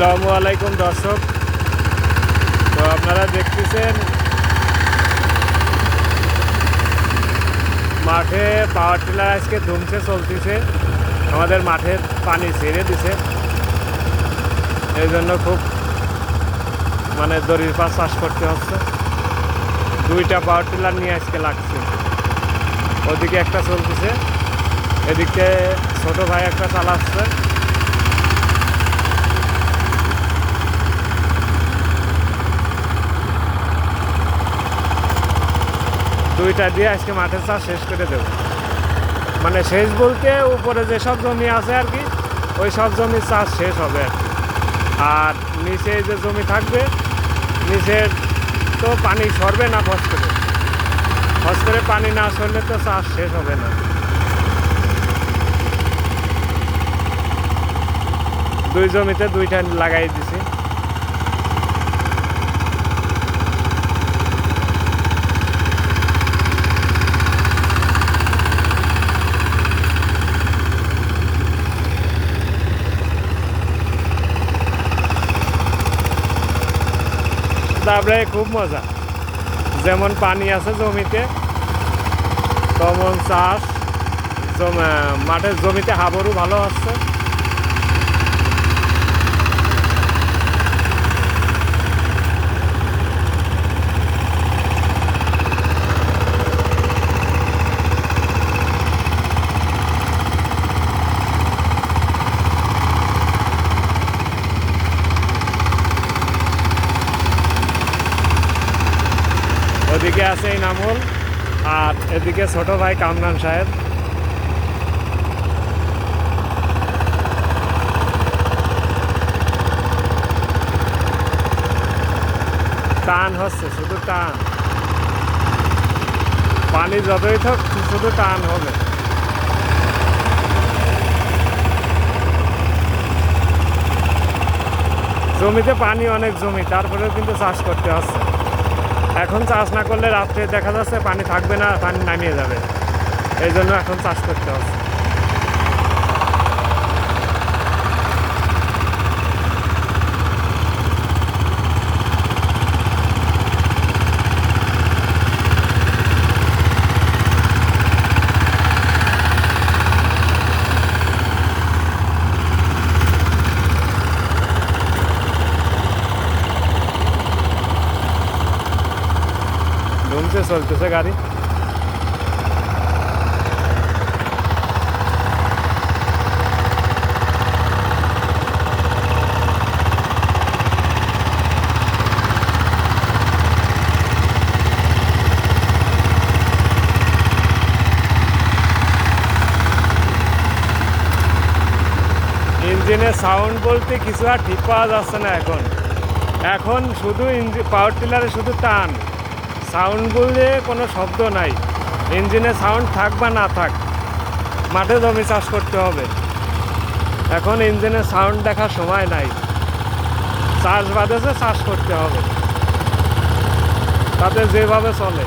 আসসালামু আলাইকুম দর্শক। তো আপনারা দেখতেছেন, মাঠে পাওয়ার টিলার আজকে ধুমছে, চলতেছে। আমাদের মাঠে পানি ছেড়ে দিছে। এই জন্য খুব মানে দড়ির পাশ চাষ করতে হচ্ছে। দুইটা পাওয়ার টিলার নিয়ে আজকে লাগছে। ওদিকে একটা চলতেছে, এদিকে ছোট ভাই একটা চালাচ্ছে। দুইটা দিয়ে আজকে মাঠের চাষ শেষ করে দেব। মানে শেষ বলতে উপরে যেসব জমি আছে আর কি ওই সব জমির চাষ শেষ হবে আর কি। আর নিচে যে জমি থাকবে, নিচের তো পানি সরবে না ফস করে ফস করে পানি না সরলে তো চাষ শেষ হবে না। দুই জমিতে দুইটা লাগাই দিছি। তারপরে খুব মজা। যেমন পানি আছে জমিতে তেমন চাষ মাঠের জমিতে হাবরও ভালো হচ্ছে। ওদিকে আছে ইনামুল, আর এদিকে ছোট ভাই কামরান সাহেব। টান হচ্ছে, শুধু টান। পানি যতই থাক, শুধু টান হবে। জমিতে পানি অনেক জমি, তারপরেও কিন্তু চাষ করতে হচ্ছে। এখন চাষ না করলে রাত্রে দেখা যাচ্ছে পানি থাকবে না, পানি নামিয়ে যাবে। এই জন্য এখন চাষ করতে হচ্ছে ধুমছে চলতেছে গাড়ি ইঞ্জিনের সাউন্ড বলতে কিছু আর ঠিক পাওয়া যাচ্ছে না এখন। এখন শুধু ইঞ্জিন পাওয়ার টিলারে শুধু টান। সাউন্ড বললে কোনো শব্দ নাই। ইঞ্জিনে সাউন্ড থাক বা না থাক, মাঠে জমি চাষ করতে হবে। এখন ইঞ্জিনে সাউন্ড দেখার সময় নাই। চাষ বাদেছে চাষ করতে হবে। তাতে যেভাবে চলে।